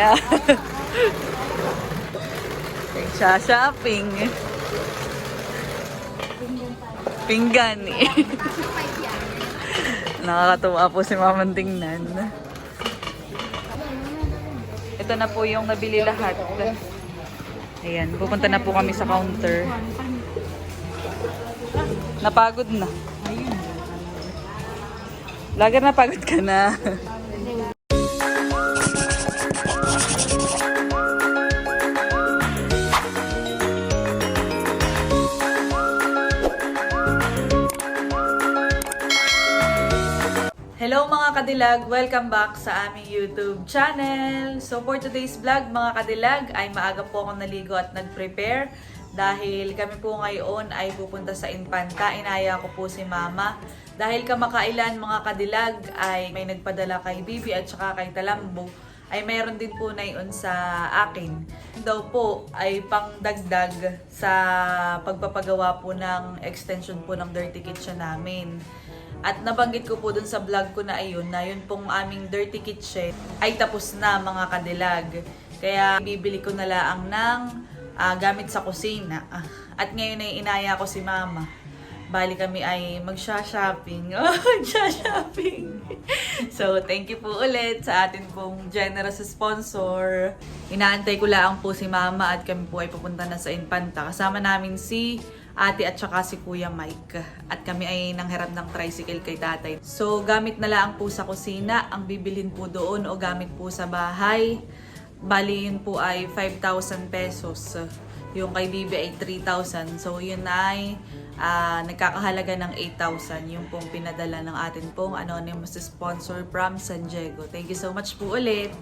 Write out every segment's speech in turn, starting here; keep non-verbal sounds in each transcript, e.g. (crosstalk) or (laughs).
Kaya, (laughs) siya shopping. Pinggan eh. (laughs) Nakakatuwa po si Mamang tingnan. Ito na po yung nabili lahat. Ayan, pupunta na po kami sa counter. Napagod na. Lager napagod ka na. (laughs) mga kadilag! Welcome back sa aming YouTube channel! So for today's vlog mga kadilag ay maaga po akong naligo at nag-prepare dahil kami po ngayon ay pupunta sa Infanta. Inaya ko po si Mama. Dahil kamakailan mga kadilag ay may nagpadala kay Bibi at saka kay Talambo ay mayroon din po na yun sa akin. Daw po ay pangdagdag sa pagpapagawa po ng extension po ng Dirty Kitchen namin. At nabanggit ko po dun sa vlog ko na ayun, na yun pong aming dirty kitchen ay tapos na mga kadilag. Kaya bibili ko na lang ng ah, gamit sa kusina. Ah, at ngayon ay inaya ko si mama. Bali kami ay magsha-shopping. (laughs) Oh, magsha-shopping. (laughs) so, thank you po ulit sa atin pong generous sponsor. Inaantay ko lang po si mama at kami po ay pupunta na sa Infanta. Kasama namin si ate at saka si Kuya Mike. At kami ay nanghiram ng tricycle kay tatay. So, gamit na lang po sa kusina. Ang bibilhin po doon o gamit po sa bahay. Bali yun po ay 5,000 pesos. Yung kay Bibi ay 3,000. So, yun ay ah, nagkakahalaga ng 8,000. Yung pong pinadala ng atin pong anonymous sponsor from San Diego. Thank you so much po ulit.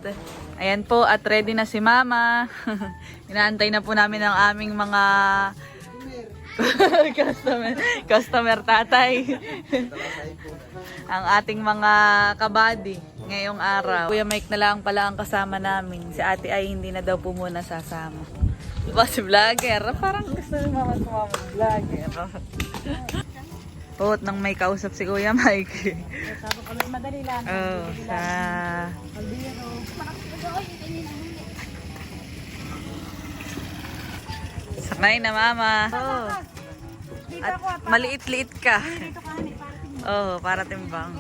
Ayan po, at ready na si Mama. (laughs) Inaantay na po namin ang aming mga (laughs) customer, customer tatay. ang ating mga kabady ngayong araw. Kuya Mike na lang pala ang kasama namin. Si ate ay hindi na daw po muna sasama. Diba si vlogger? Parang gusto ni mama sumama vlogger. Puot nang may kausap si Kuya Mike. Sabi ko madali lang. oh, sa... Sakay na mama. Oh. At at maliit-liit ka. para tingnan. Oh, para timbang.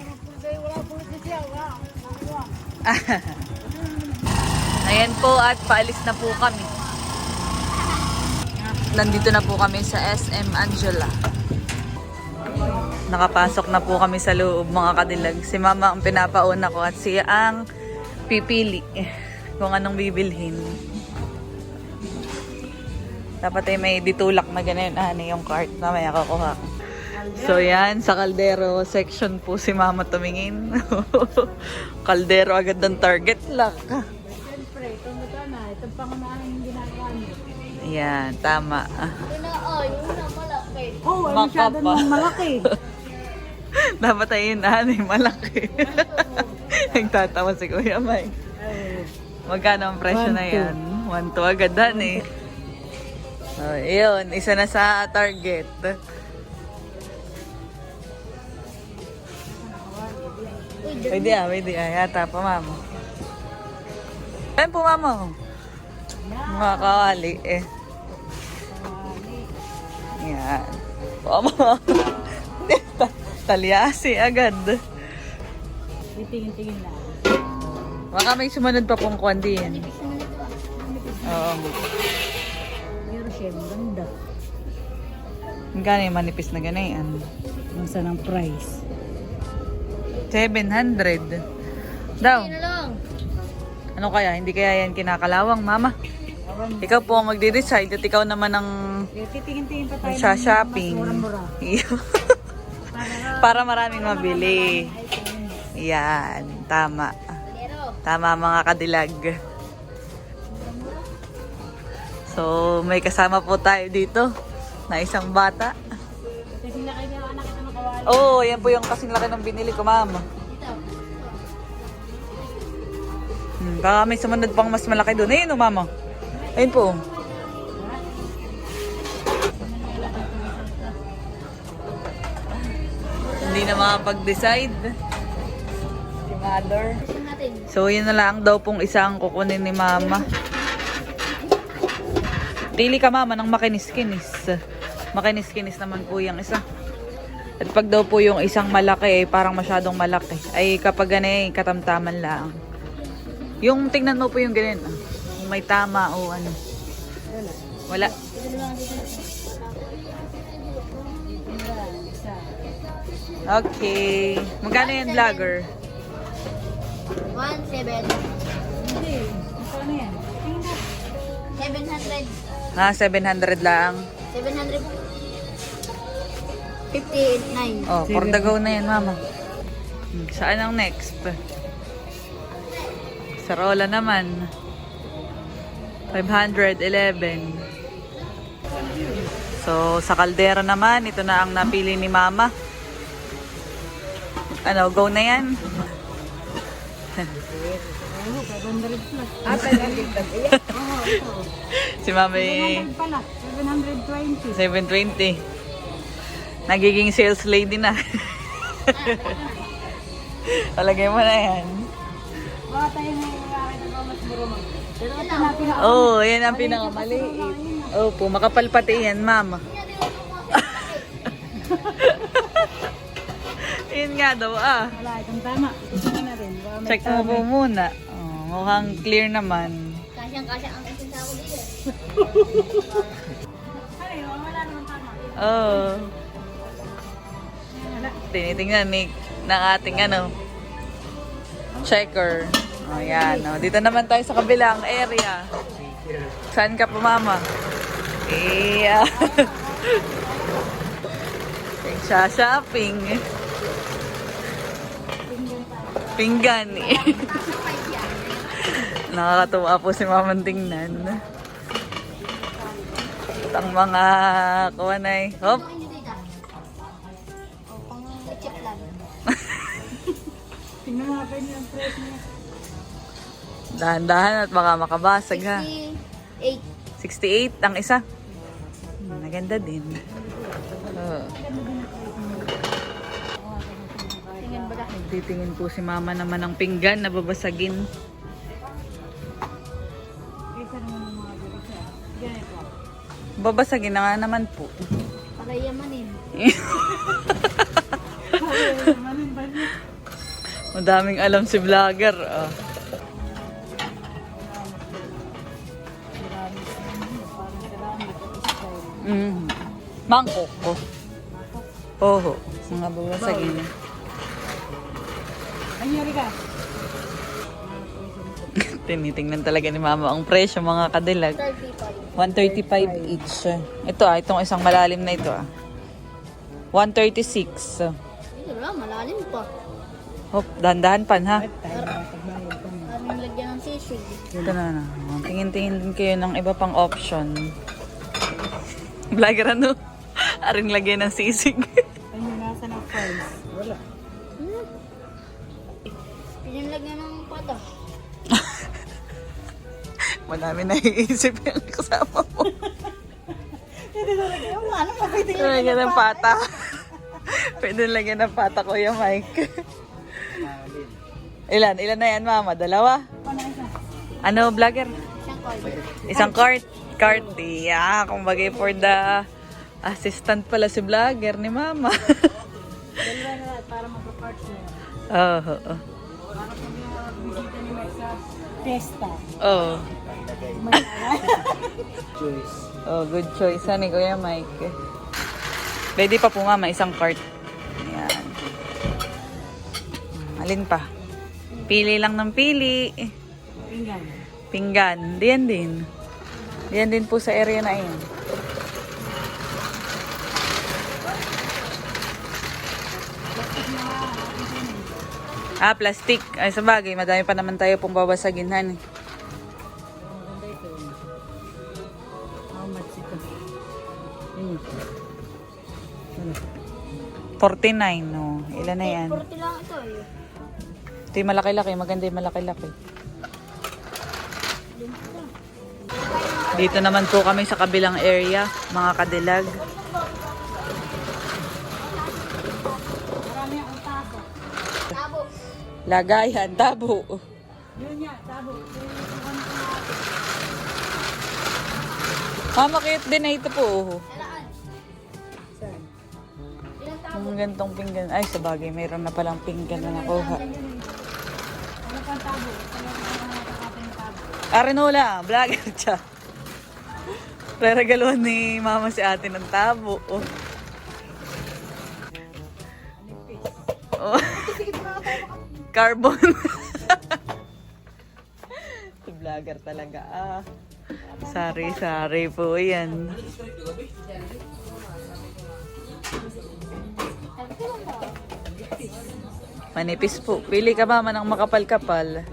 (laughs) Ayan po at paalis na po kami. Nandito na po kami sa SM Angela. Nakapasok na po kami sa loob mga kadilag. Si mama ang pinapauna ko at siya ang pipili kung anong bibilhin. Dapat ay may ditulak na ganyan ani yung cart na may kukuha ko. So yan, sa kaldero section po si mama tumingin. (laughs) kaldero agad ng target lock. Siyempre, ito na. Itong pangunahing ginagawa niyo. Yan, tama. Oh, ay Makapa. masyado nang malaki. (laughs) Dapat ay yun, ano, yung malaki. (laughs) Nagtatawa si Kuya Mike. Magkano ang presyo na One, two. yan? 1 to agad dan eh. Oh, yun, isa na sa target. Pwede ah, pwede ah. Yata pa, mama. Ayun po, mama. Mga kawali eh. Yan. Mama. (laughs) Talyasi agad. Titingin-tingin lang. Baka may sumunod pa pong kwan din. Oo. Siya, ang ganda. Magkano yung manipis na ganayan? Masa ng price. 700. Daw. Ano kaya? Hindi kaya yan kinakalawang, mama? Ikaw po ang magde-decide at ikaw naman ang Titingin-tingin pa tayo. sa shopping. Para maraming mabili. Yan, tama. Tama mga kadilag. So, may kasama po tayo dito na isang bata. Kasi laki niya anak ito ng kawali. Oo, oh, yan po yung kasing laki ng binili ko, mama. Hmm, baka may sumunod pang mas malaki doon. Ayun, oh, mama. Ayun po. Hindi na makapag-decide. Si mother. So, So, yun na lang daw pong isang kukunin ni mama. Pili ka mama ng makinis-kinis. Makinis-kinis naman po yung isa. At pag daw po yung isang malaki, eh, parang masyadong malaki, ay kapag ganun, eh, katamtaman lang. Yung tingnan mo po yung ganun, ah. Kung may tama o ano. Wala. Okay. Magkano yan, vlogger? One, seven. Hindi. Magkano yan? Seven hundred. Ha, 700 lang. Seven hundred. Fifty-nine. Oh, for the go na yan, mama. Hmm, Saan ang next? Sa Rola naman. 511. So, sa kaldera naman, ito na ang napili ni mama. Ano, go na yan? Oo, 500 plus. Ah, 500 plus. Oo, ito. (laughs) Si mama 700 pala. 720. 720. Nagiging sales lady na. (laughs) Palagay mo na yan. Baka tayo may makakita pa mas marunong. Pero ito na pinaka... Oo, oh, yan ang pinakamaliit. Opo, makapal pati yan, mama. (laughs) Yun nga daw, ah. Wala, itong tama. Ito na rin. Check mo po muna. Mukhang clear naman. Kasyang-kasya ang isang sako dito. Ay, wala naman tama. Oh. Tinitingnan ni ng ating ano, checker. Oh, yan. Oh. Dito naman tayo sa kabilang area. Saan ka po, mama? Yeah. (laughs) Nagsha-shopping. Pinggan eh. (laughs) Nakakatuwa po si Mamang tingnan. At ang mga kuwanay. Hop. Price (laughs) niya. Dahan-dahan at baka makabasag ha. 68. 68 ang isa. Hmm, Maganda din. Oh. Nagtitingin po si mama naman ng pinggan na babasagin. Babasagin na nga naman po. Para yamanin. Ay, manin ba niya? Madaming alam si vlogger. Oh. Parang karami. Style. Mm. Mangkok ko. Oo. Mga babasagin. Ay, yari ka. (laughs) Tinitingnan talaga ni mama ang presyo mga kadilag. 135 35. each. Ito ah, itong isang malalim na ito ah. 136. Ito lang, malalim pa. Hop, dahan-dahan pan ha. Parang lagyan ng sisig. Ito na na. Tingin-tingin din kayo ng iba pang option. Vlogger ano? (laughs) Aring lagyan ng sisig. Yung nasa ng price. Wala. Hmm. Pinalagyan ng pata. Madami na iisip yung kasama mo. Yung ano, mabiti Lagyan ng pata. Pwede lagyan ng pata, Kuya Mike. Ilan? Ilan na yan, mama? Dalawa? Ano vlogger? Siyang card. Isang cart. Cart. Yeah, kumbaga for the assistant pala si vlogger ni mama. Dalawa na para magpa-parts na. Oo. Oh, oh. Para pag bisita ni Mike sa testa. Oh. May (laughs) Oh, good choice. Ano, Kuya Mike? Pwede pa po mama, isang cart. Ayan. Alin pa? Pili lang ng pili. Pinggan. Pinggan. Diyan din. Diyan din po sa area na yun. Ah, plastic. Ay, sa bagay, madami pa naman tayo pong babasagin, 49, no. Ilan na yan? 40 lang ito eh. Ito yung malaki-laki. Maganda yung malaki-laki. Dito naman po kami sa kabilang area, mga kadilag. Tabo. Lagayan, tabo. tabo. Sinusukan ko natin. Mama, cute din na ito po. oh. Yung gantong pinggan. Ay, sa bagay, mayroon na palang pinggan na nakuha. Ano pang tabo. Arinola, vlogger (laughs) siya. Reregaluhan ni mama si ate ng tabo. Oh. Oh. (laughs) Carbon. si (laughs) vlogger talaga. Ah. Sari-sari po yan. Manipis po. Pili ka mama ng makapal-kapal.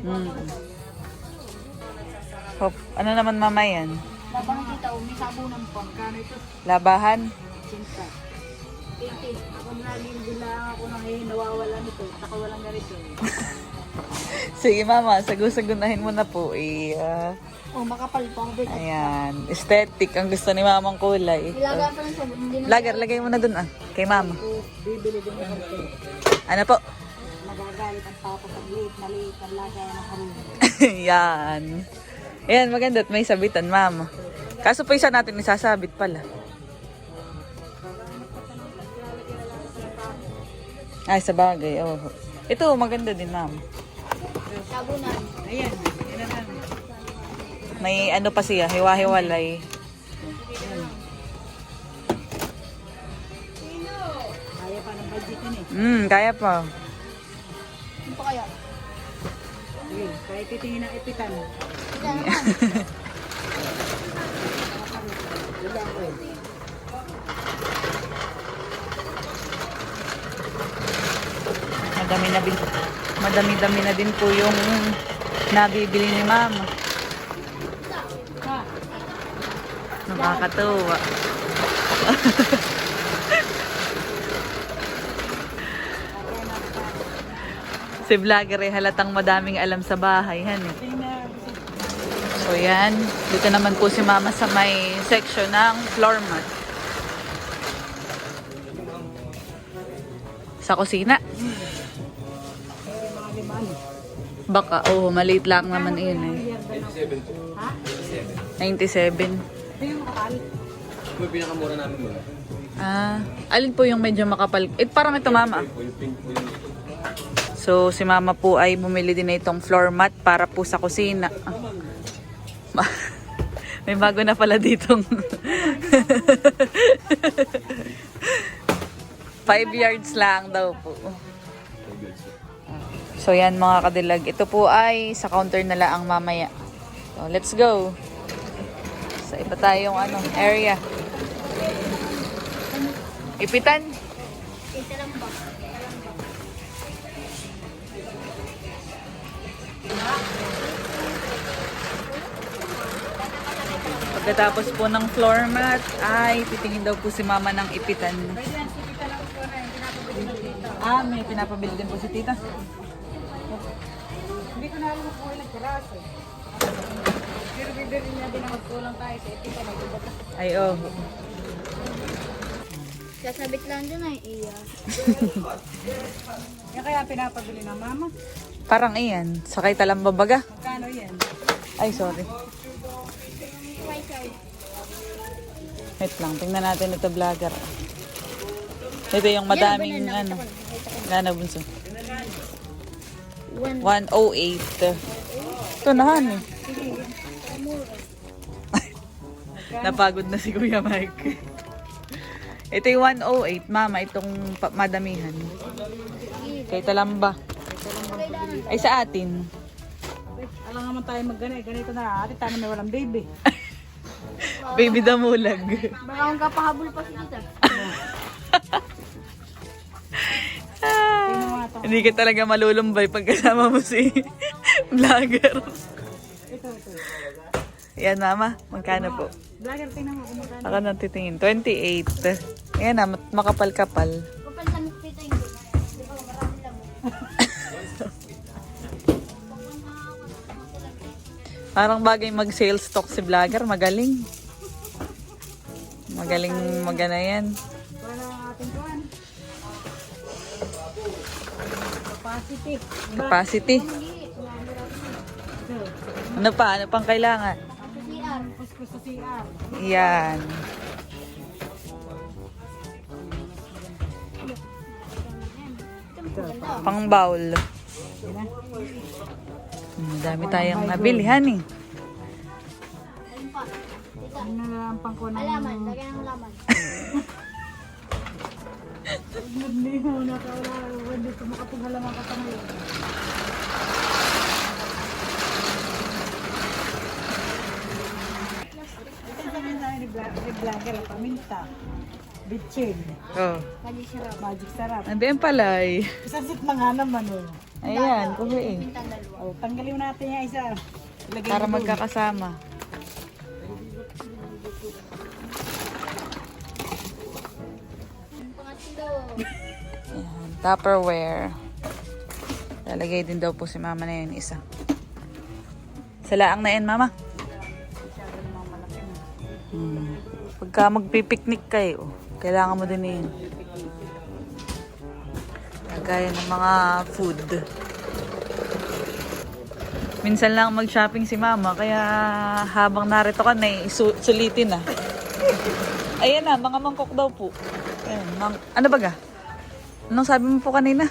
Hmm. Hop, ano naman mama yan? Labang kita, may sabunan pa. Magkano ito? Labahan? Sinta. 80. Ako nalindi lang ako nang eh, nawawala nito. Saka walang ganito. (laughs) Sige mama, sagusagunahin mo na po. Eh, ah, Oh, makapal pa. Ayan, aesthetic ang gusto ni mamang kulay. Ilaga pa ng sabon. Hindi na. Lager, lagay mo na dun ah, kay mama. Bibili din ako. Ano po? Magagalit ang papa pag liit na liit ang lagay ng haruna. (laughs) yan. Yan, maganda at may sabitan mama. Kaso pa isa natin isasabit pala. Ay, sa bagay, oh. Ito, maganda din mama. Sabunan. Ayan, lang. May ano pa siya, hiwa-hiwalay. Kaya pa ng budget yun eh. Hmm, kaya pa. Ano pa kaya? Sige, kahit titingin ng eh. Madami na din, madami-dami na din po yung nabibili ni mama. Ha? Nakakatuwa. (laughs) si vlogger eh, halatang madaming alam sa bahay. Han, eh. So yan, dito naman po si mama sa may section ng floor mat. Sa kusina. Baka, oh, maliit lang naman yun eh. Ha? 97. Ito yung kapal. Ito yung pinakamura namin mo. Ah, alin po yung medyo makapal? Eh, parang ito mama. Yung So, si mama po ay bumili din na itong floor mat para po sa kusina. Ah. (laughs) Ma- May bago na pala ditong... (laughs) Five yards lang daw po. So yan mga kadilag. Ito po ay sa counter na lang mamaya. So let's go. Sa iba tayong ano, area. Ipitan. Pagkatapos po ng floor mat, ay titingin daw po si mama ng ipitan. Ah, may pinapabili din po si tita. Hindi ko na alam kung ilang piraso. Bibili niya din ang magkulang tayo sa etika na iba ka. Ay, oh. Sasabit lang dyan ay iya. (laughs) Yan kaya pinapabili ng mama. Parang iyan. Sakay talamba baga. Magkano yan? Ay, sorry. Wait lang, tingnan natin ito vlogger. Ito yung madaming ano. Gana bunso. One. 108. Ito na han eh. Napagod na si Kuya Mike. Ito yung 108, mama, itong madamihan. Kay Talamba. Ay sa atin. Alam naman tayo magganay. Ganito na ate. Tama na walang baby. (laughs) Baby damulag. Baka kung kapahabol pa si tita. (laughs) Hindi ka talaga malulumbay pag kasama mo si (laughs) vlogger. Ito, ito. Yan mama, magkano po? Vlogger, tingnan mo kung magkano. Ako nang titingin. 28. Ayan na, makapal-kapal. Kapal ba, marami lang. (laughs) Parang bagay mag-sales talk si vlogger. Magaling. Magaling magana yan. Capacity. Capacity. Ano pa? Ano pang kailangan? Kuskus sa CR. Yan. Pang bowl. Hmm, dami tayong nabilihan eh. Ano na lang pang kunan. Alaman. Lagyan ng laman. (laughs) Hindi mo nakawala. Hindi ko makapagalaman ka sa ngayon. Ito ni vlogger, paminta. Bitchin. Oh. Kali sirap. Magic sarap. Andiyan pala eh. Isang sit na nga naman oh. Ayan, dalawa. Oh, tanggalin mo natin yung isa. Ilagay Para magkakasama. Ayan, Tupperware. Lalagay din daw po si mama na yun isa. Sa laang na yan, mama. Hmm. Pagka magpipiknik kayo, kailangan mo din yun. Lagay ng mga food. Minsan lang mag-shopping si mama, kaya habang narito ka na, sulitin na. Ayan na, mga mangkok daw po. Ayan, mang- ano ba ga? Anong sabi mo po kanina?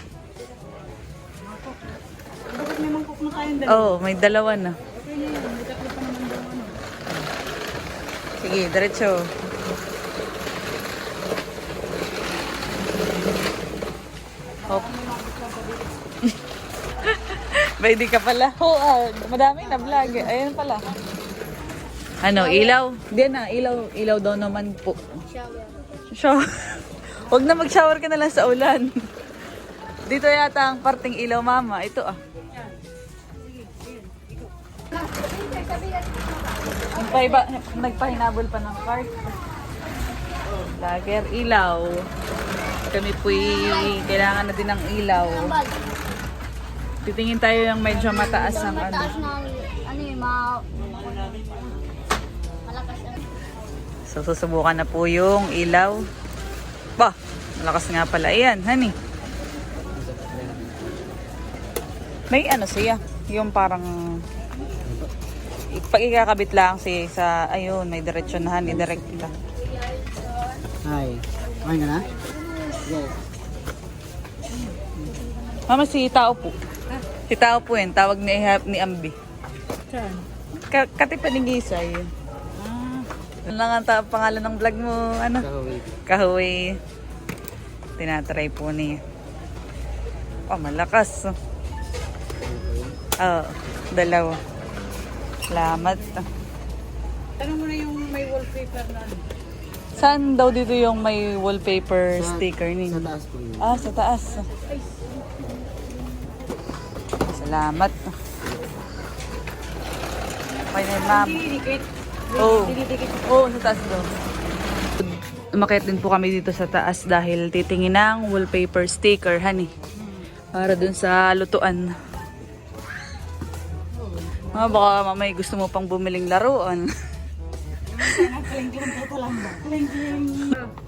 Bakit may mangkok na tayong dalawa? Oo, oh, may dalawa na. Okay na yun. May tatlo pa naman doon ano. Sige, diretso. Hop. (laughs) Bay, di ka pala. Oo, ah, madami na vlog. Ayun pala. Ano, ilaw? Di na, ilaw, ilaw daw naman po. Shower. Shower. (laughs) Huwag na mag-shower ka na lang sa ulan. Dito yata ang parting ilaw, mama. Ito ah. Nagpahiba, nagpahinabol pa ng cart. Lager, ilaw. Kami po'y kailangan na din ng ilaw. Titingin tayo yung medyo mataas ano. ng ano. Malakas ang... So, susubukan na po yung ilaw. Ba, malakas nga pala. Ayan, honey. May ano siya, yung parang pag ikakabit lang si sa ayun, may diretsyonahan, i-direkta. Hi. Kumain ka na? Mama, si Tao po. Si Tao po yun, tawag ni, ni Ambi. Saan? Ka katipa ni Gisay. Ah. Ano lang ang ta- pangalan ng vlog mo? Ano? Kahaway. Kahoy. Tinatry po niya. Oh, malakas. Oh, dalawa. Salamat. Tanong mo na yung may wallpaper na. Saan daw dito yung may wallpaper sticker Sa ninyo? taas po yun. Ah, sa taas. Salamat. Okay na, ma'am. Didikit. Oo, sa taas daw. Umakit din po kami dito sa taas dahil titingin ng wallpaper sticker, honey. Para dun sa lutuan. Ah, baka mamay gusto mo pang bumiling laruan.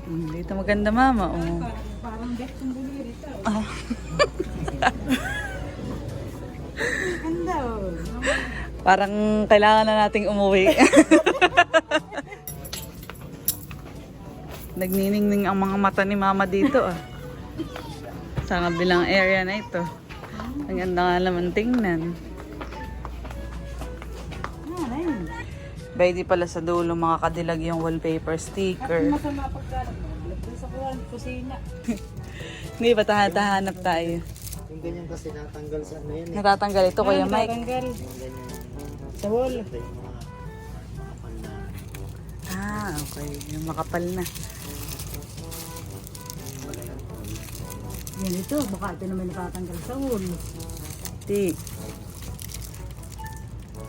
Hmm, dito maganda mama. Oh. Parang death yung bumili rito. Ah. Ganda oh. Parang kailangan na nating umuwi. (laughs) Nagniningning ang mga mata ni mama dito ah. Sa kabilang area na ito. Ang ganda nga naman tingnan. Pwede pala sa dulo mga kadilag yung wallpaper sticker. Masama pagkalat mo. Sa kuwan, kusina. (laughs) Hindi ba tahanap tayo? Yung ganyan kasi natanggal sa ano yan eh. Natatanggal ito kuya Mike. Tanggal. Yung ganyan. Sa wall. Ah, okay. Yung makapal na. Yan ito. Baka ito naman natatanggal sa wall. Di.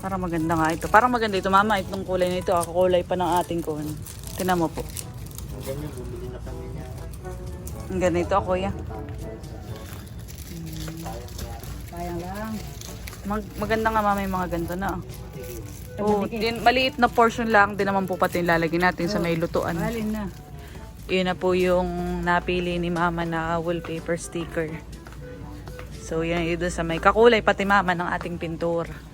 Parang maganda nga ito. Parang maganda ito, mama. Itong kulay na ito. Ako kulay pa ng ating kuhan. Tinan mo po. Ganyan, bumili na kami niya. Ang ganito ako, kuya. Sayang lang. Mag maganda nga mama yung mga ganito na. oh. Oo, malikit. din, maliit na portion lang din naman po pati lalagyan natin sa may lutuan. Alin na. Yun na po yung napili ni mama na wallpaper sticker. So, yan yun sa may kakulay, pati mama ng ating pintura.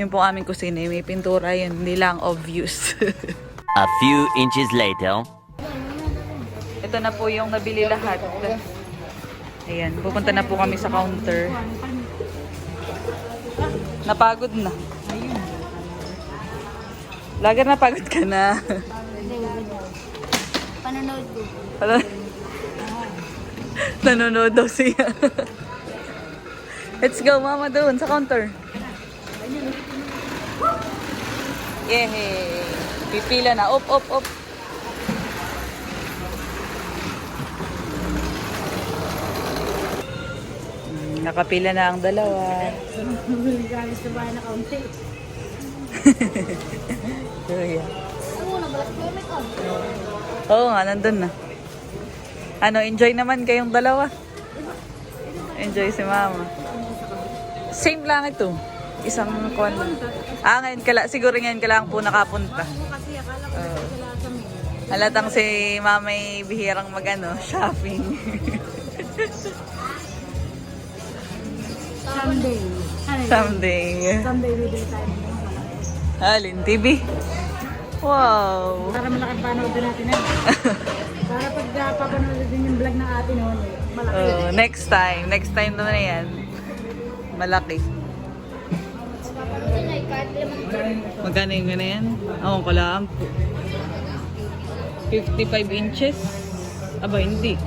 Yun po aming kusina, may pintura yun, hindi lang obvious. (laughs) A few inches later. Ito na po yung nabili lahat. Ayan, pupunta na po kami sa counter. Napagod na. Lager napagod ka na. Panonood ko. Nanonood daw siya. Let's go, mama, doon sa counter. Yehey! Pipila na. Op, op, op. Mm, Nakapila na ang dalawa. Galis na bahay na kaunti. Oo nga, nandun na. Ano, enjoy naman kayong dalawa. Enjoy si mama. Same lang ito. Isang lang. Ah, ngayon ka lang, siguro ngayon ka lang po nakapunta. Kami. Halatang si mamay bihirang magano, (laughs) shopping. Someday. Someday. Someday tayo ng malaki. Alin, TV? Wow. Para malaki panood natin na. (laughs) Para pag uh, papanood din yung vlog ng ate noon, malaki. Oh, next time. Next time na yan. Malaki. Eh, kahit check. Magkano yung ganyan? Ako ko lang. 55 inches? Aba, hindi. (laughs)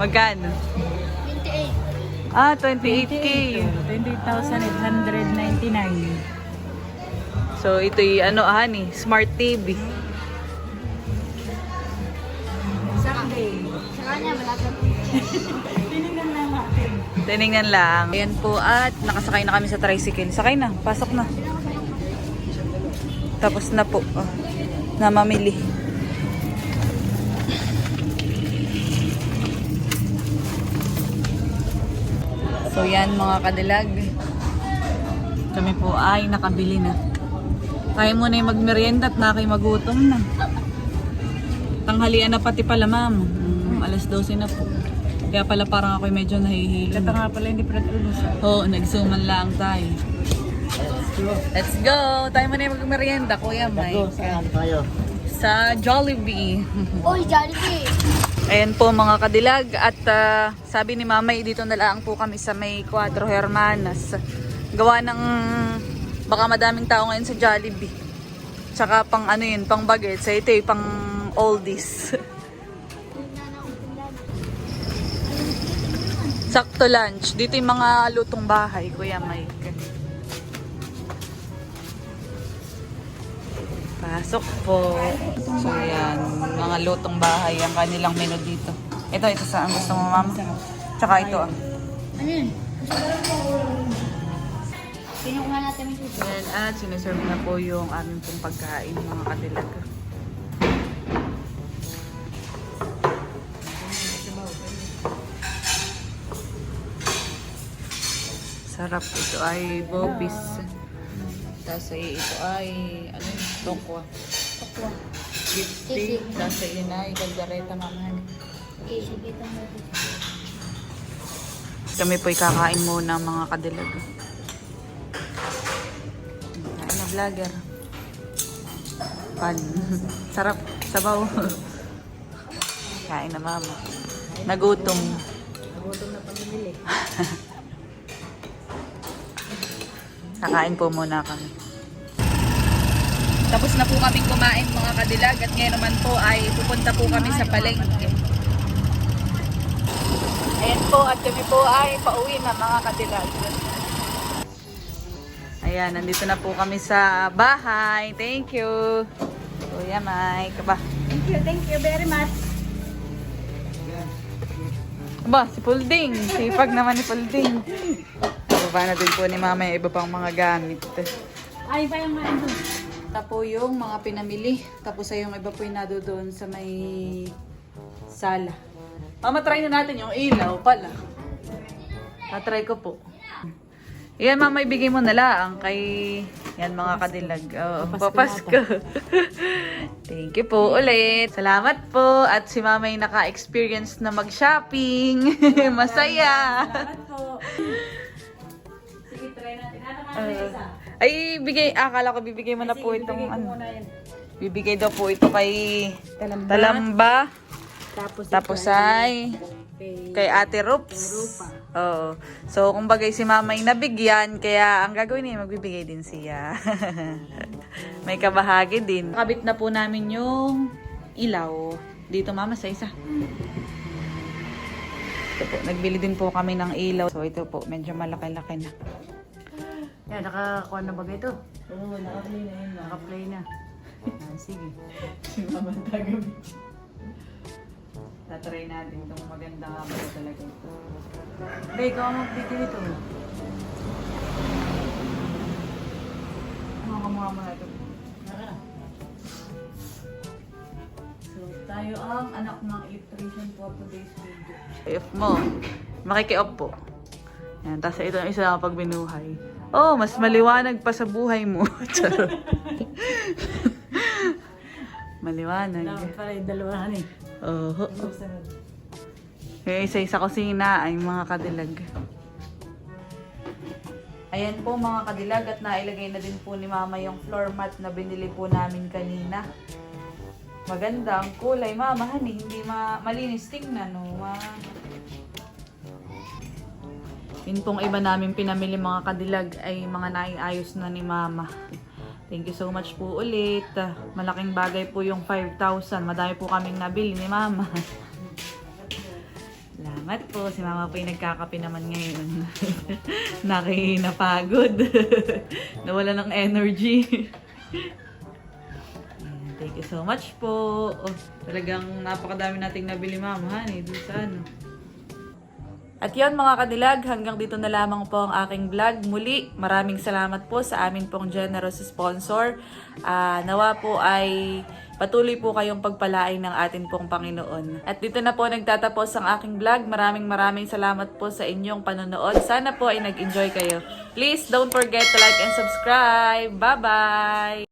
Magkano? 28. Ah, 28k. 28,899. So, ito'y ano, honey, smart TV. Tinignan lang natin. Tinignan lang. Ayan po at nakasakay na kami sa tricycle. Sakay na, pasok na. Tapos na po. Oh, na mamili. So yan mga kadilag. Kami po ay nakabili na. Kaya mo na yung magmerienda at na kayo magutom na. Tanghalian na pati pala ma'am. Mm, alas 12 na po. Kaya pala parang ako medyo nahihilo. Ito nga pala hindi pala tulog Oo, nagsuman lang tayo. Let's go! Tayo mo na yung magmerienda, Kuya Go, Mike. saan tayo? Sa Jollibee. Uy, Jollibee. Ayan po mga kadilag at ah, sabi ni Mamay dito na lang po kami sa may Cuatro Hermanas. Gawa ng baka madaming tao ngayon sa Jollibee. Tsaka pang ano yun, pang bagets. Sa ito yung pang oldies. (laughs) Sakto lunch. Dito yung mga lutong bahay, Kuya Mike. Pasok po. So yan, mga lutong bahay ang kanilang menu dito. Ito, ito sa ang gusto mo, ma'am? Tsaka ito. ah. Ano yun? Pinukuha natin yung suso. Yan, at siniserve na po yung aming pong pagkain, mga kadilag. Sarap ito ay bobis. Tapos ay ito ay ano, yun, tokwa. Beef steak. Tapos ay yun ay kaldareta mamahan. Kami po'y kakain muna mga kadilag. Kain na vlogger. Pan. (laughs) Sarap. Sabaw. (laughs) Kain na mama. Nagutom. Nagutom na pamimili. (laughs) Kakain po muna kami. Tapos na po kaming kumain mga kadilag at ngayon naman po ay pupunta po kami sa palengke. Ayan po at kami po ay pauwi na mga kadilag. Ayan, nandito na po kami sa bahay. Thank you. Kuya Mike. Aba, Thank you, thank you very much. aba si Pulding. Sipag naman ni Pulding. Baba na din po ni Mama yung iba pang mga gamit. Ay, pa yung mga doon. Ito po yung mga pinamili. Tapos ay yung iba po yung nado doon sa may sala. Mama, try na natin yung ilaw pala. Tatry ko po. Yan, mama, ibigay mo na lang kay... Yan, mga kadilag. Oo, papasko. (laughs) Thank you po ulit. Salamat po. At si mama ay naka-experience na mag-shopping. (laughs) Masaya. Salamat po. (laughs) Uh, isa? ay, bigay, akala ko bibigay mo na po itong ano. Bibigay daw po ito kay Talamba. Talamba. Tapos, Tapos ay kay kay Ate Rups. Oo. So, kung bagay si mama ay nabigyan, kaya ang gagawin niya, magbibigay din siya. (laughs) May kabahagi din. Kabit na po namin yung ilaw. Dito mama sa isa. Ito po, nagbili din po kami ng ilaw. So, ito po, medyo malaki-laki na. Yan, nakakuha na ba ito? Oo, naka-play na yun. Naka-play na. Ah, sige. (laughs) Si mama tagabi. Tatry natin itong maganda nga ba talaga ito. Hindi, ikaw ang magbigay nito. Ano ka mga mga ito? So, tayo ang anak ng electrician for today's video. If mo, makiki-off po. Yan, tapos ito ang isa lang pag binuhay. Oh, mas maliwanag pa sa buhay mo. (laughs) (laughs) Maliwanag. Dapat pala yung dalawahan eh. Oo. Yung isa-isa kusina ay mga kadilag. Ayan po mga kadilag at nailagay na din po ni mama yung floor mat na binili po namin kanina. Maganda ang kulay. Mama, honey, hindi ma malinis tingnan. No? Ma Yun pong iba namin pinamili mga kadilag ay mga naiayos na ni mama. Thank you so much po ulit. Malaking bagay po yung 5,000. Madami po kaming nabili ni mama. (laughs) Salamat po. Si mama po yung nagkakape naman ngayon. (laughs) Nakinapagod. (laughs) Nawala ng energy. Thank you so much po. Oh, talagang napakadami nating nabili mama. Honey, doon sa ano. At yon mga kadilag, hanggang dito na lamang po ang aking vlog. Muli, maraming salamat po sa amin pong generous sponsor. Ah, nawa po ay patuloy po kayong pagpalain ng atin pong Panginoon. At dito na po nagtatapos ang aking vlog. Maraming maraming salamat po sa inyong panonood. Sana po ay nag-enjoy kayo. Please don't forget to like and subscribe. Bye-bye!